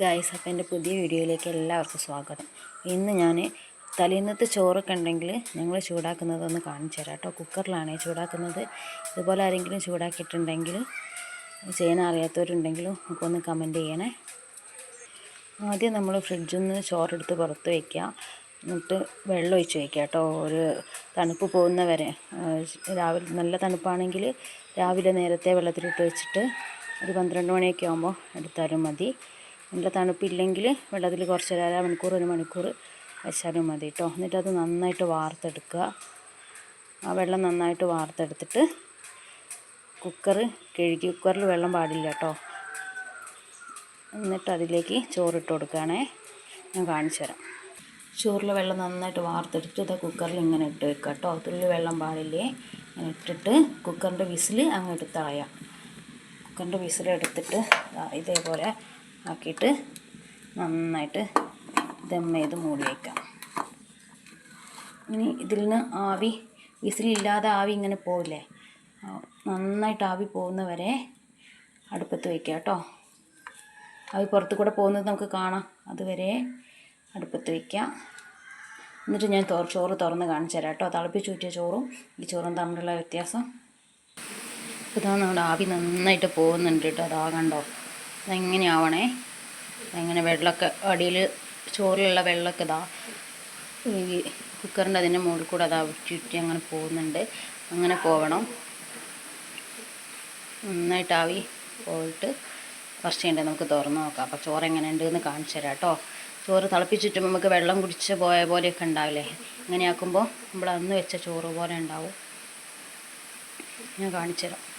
Guys അപ്പം എന്റെ പുതിയ വീഡിയോയിലേക്ക് എല്ലാവർക്കും സ്വാഗതം. ഇന്ന് ഞാൻ തലേന്നത്തെ ചോറൊക്കെ ഉണ്ടെങ്കിൽ ഞങ്ങൾ ചൂടാക്കുന്നതൊന്ന് കാണിച്ചു തരാം കേട്ടോ. കുക്കറിലാണ് ചൂടാക്കുന്നത്. ഇതുപോലെ ആരെങ്കിലും ചൂടാക്കിയിട്ടുണ്ടെങ്കിൽ ചെയ്യാൻ അറിയാത്തവരുണ്ടെങ്കിലും ഒക്കെ ഒന്ന് കമന്റ് ചെയ്യണേ. ആദ്യം നമ്മൾ ഫ്രിഡ്ജിൽ നിന്ന് ചോറെടുത്ത് പുറത്ത് വയ്ക്കുക എന്നിട്ട് വെള്ളം ഒഴിച്ച് വയ്ക്കുക കേട്ടോ. ഒരു തണുപ്പ് പോകുന്ന വരെ. രാവിലെ നല്ല തണുപ്പാണെങ്കിൽ രാവിലെ നേരത്തെ വെള്ളത്തിലിട്ട് വെച്ചിട്ട് ഒരു പന്ത്രണ്ട് മണിയൊക്കെ ആകുമ്പോൾ എടുത്താലും മതി. നല്ല തണുപ്പില്ലെങ്കിൽ വെള്ളത്തിൽ കുറച്ച് ഒരു അര മണിക്കൂർ ഒരു മണിക്കൂർ വെച്ചാലും മതി കേട്ടോ എന്നിട്ട് അത് നന്നായിട്ട് വാർത്തെടുക്കുക. ആ വെള്ളം നന്നായിട്ട് വാർത്തെടുത്തിട്ട് കുക്കർ കഴുകി കുക്കറിൽ വെള്ളം പാടില്ല കേട്ടോ എന്നിട്ട് അതിലേക്ക് ചോറിട്ട് കൊടുക്കുകയാണേ. ഞാൻ കാണിച്ചു തരാം. ചോറിൽ വെള്ളം നന്നായിട്ട് വാർത്തെടുത്തിട്ട് ഇത് കുക്കറിൽ ഇങ്ങനെ ഇട്ട് വെക്കുക കേട്ടോ തുള്ളി വെള്ളം പാടില്ലേ? ഇങ്ങനെ ഇട്ടിട്ട് കുക്കറിന്റെ വിസിൽ അങ്ങ് എടുത്ത് കളയാം കുക്കറിന്റെ വിസിൽ എടുത്തിട്ട് ഇതേപോലെ ആക്കിയിട്ട് നന്നായിട്ട് ദം ചെയ്ത് മൂടി വയ്ക്കാം ഇനി ഇതിൽ നിന്ന് ആവി വിസിലില്ലാതെ ആവി ഇങ്ങനെ പോവില്ലേ? നന്നായിട്ട് ആവി പോകുന്നവരെ അടുപ്പത്ത് വയ്ക്കുക കേട്ടോ. ആവി പുറത്ത് കൂടെ പോകുന്നത് നമുക്ക് കാണാം. അതുവരെ അടുപ്പത്ത് വയ്ക്കാം എന്നിട്ട് ഞാൻ ചോറ് തുറന്ന് കാണിച്ചു തരാം കേട്ടോ. തിളപ്പിച്ച് ഊറ്റിയ ചോറും ഈ ചോറും തമ്മിലുള്ള വ്യത്യാസം. ഇപ്പോൾ നമ്മുടെ ആവി നന്നായിട്ട് പോകുന്നുണ്ട് കേട്ടോ. അതാ കണ്ടോ? അതെങ്ങനെ ആവണേ അങ്ങനെ വെള്ളമൊക്കെ അടിയിൽ ചോറിലുള്ള വെള്ളമൊക്കെ ഇതാ ഈ കുക്കറിന്റെ അതിന്റെ മുകളിൽ കൂടെ അതാ ചുറ്റി അങ്ങനെ പോകുന്നുണ്ട്. അങ്ങനെ പോവണം. നന്നായിട്ട് ആവി പോയിട്ട് കുറച്ച് കഴിഞ്ഞിട്ട് നമുക്ക് തുറന്ന് നോക്കാം. അപ്പോൾ ചോറ് എങ്ങനെ ഉണ്ട് എന്ന് കാണിച്ചു തരാം കേട്ടോ. ചോറ് തിളപ്പിച്ചിട്ടുമ്പോൾ നമുക്ക് വെള്ളം കുടിച്ച് പോയ പോലെയൊക്കെ ഉണ്ടാവില്ലേ? ഇങ്ങനെ ആക്കുമ്പോൾ നമ്മൾ അന്ന് വെച്ച ചോറ് പോലെ ഉണ്ടാവും. ഞാൻ കാണിച്ചു തരാം.